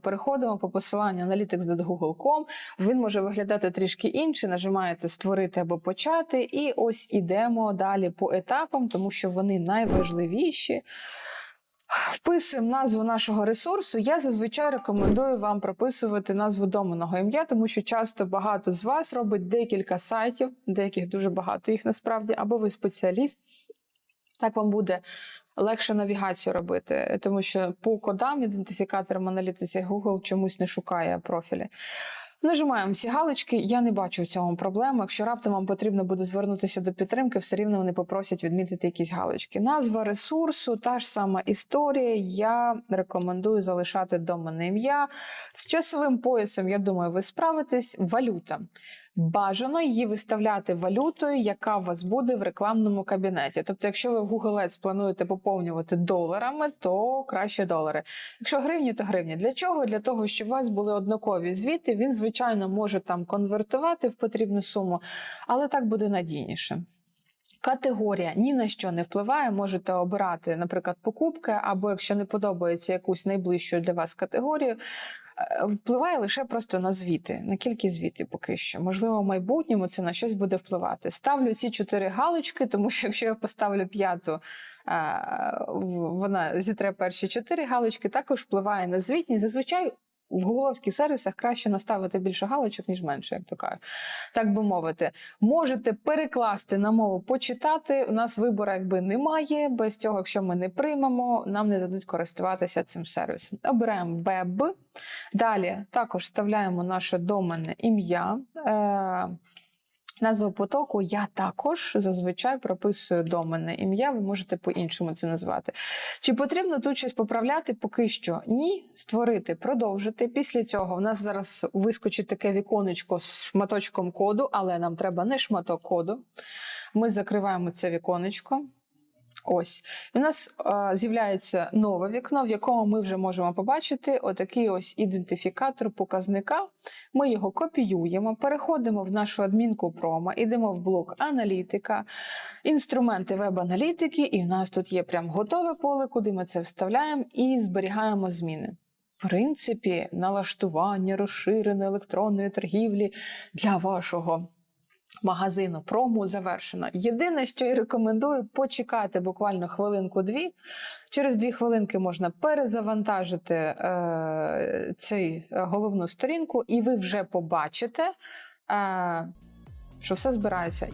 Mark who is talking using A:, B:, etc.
A: переходимо по посиланню analytics.google.com. Він може виглядати трішки інше. Нажимаєте створити або почати, і ось ідемо далі по етапам, тому що вони найважливіші. Вписуємо назву нашого ресурсу. Я зазвичай рекомендую вам прописувати назву доменного ім'я, тому що часто багато з вас робить декілька сайтів, деяких дуже багато їх насправді, або ви спеціаліст. Так вам буде легше навігацію робити, тому що по кодам ідентифікаторам аналітиці Google чомусь не шукає профілі. Нажимаємо всі галочки. Я не бачу в цьому проблеми. Якщо раптом вам потрібно буде звернутися до підтримки, все рівно вони попросять відмітити якісь галочки. Назва ресурсу, та ж сама історія. Я рекомендую залишати доменне ім'я. З часовим поясом, я думаю, ви справитесь. Валюта. Бажано її виставляти валютою, яка у вас буде в рекламному кабінеті. Тобто, якщо ви в Google Ads плануєте поповнювати доларами, то краще долари. Якщо гривні, то гривні. Для чого? Для того, щоб у вас були однакові звіти. Він, звичайно, може там конвертувати в потрібну суму, але так буде надійніше. Категорія ні на що не впливає. Можете обирати, наприклад, покупки, або якщо не подобається якусь найближчу для вас категорію, е, впливає лише просто на звіти, на кількість звітів поки що. Можливо, в майбутньому це на щось буде впливати. Ставлю ці чотири галочки, тому що якщо я поставлю п'яту, е, вона зітре перші чотири галочки, також впливає на звітність. Зазвичай. В гугловських сервісах краще наставити більше галочок, ніж менше, як то кажуть. Так би мовити, можете перекласти на мову почитати. У нас вибору якби немає. Без цього, якщо ми не приймемо, нам не дадуть користуватися цим сервісом. Обираємо БЕБ. Далі також вставляємо наше домене ім'я. Е- Назву потоку я також зазвичай прописую доменне ім'я, ви можете по-іншому це назвати. Чи потрібно тут щось поправляти? Поки що ні. Створити, продовжити. Після цього в нас зараз вискочить таке віконечко з шматочком коду, але нам треба не шматок коду. Ми закриваємо це віконечко. Ось. І у нас е, з'являється нове вікно, в якому ми вже можемо побачити отакий ось ідентифікатор показника. Ми його копіюємо, переходимо в нашу адмінку промо, йдемо в блок аналітика, інструменти веб-аналітики, і в нас тут є прям готове поле, куди ми це вставляємо і зберігаємо зміни. В принципі, налаштування розширеної електронної торгівлі для вашого магазину прому завершено. Єдине, що я рекомендую, почекати буквально хвилинку-дві. Через дві хвилинки можна перезавантажити е, цей е, головну сторінку, і ви вже побачите, е, що все збирається.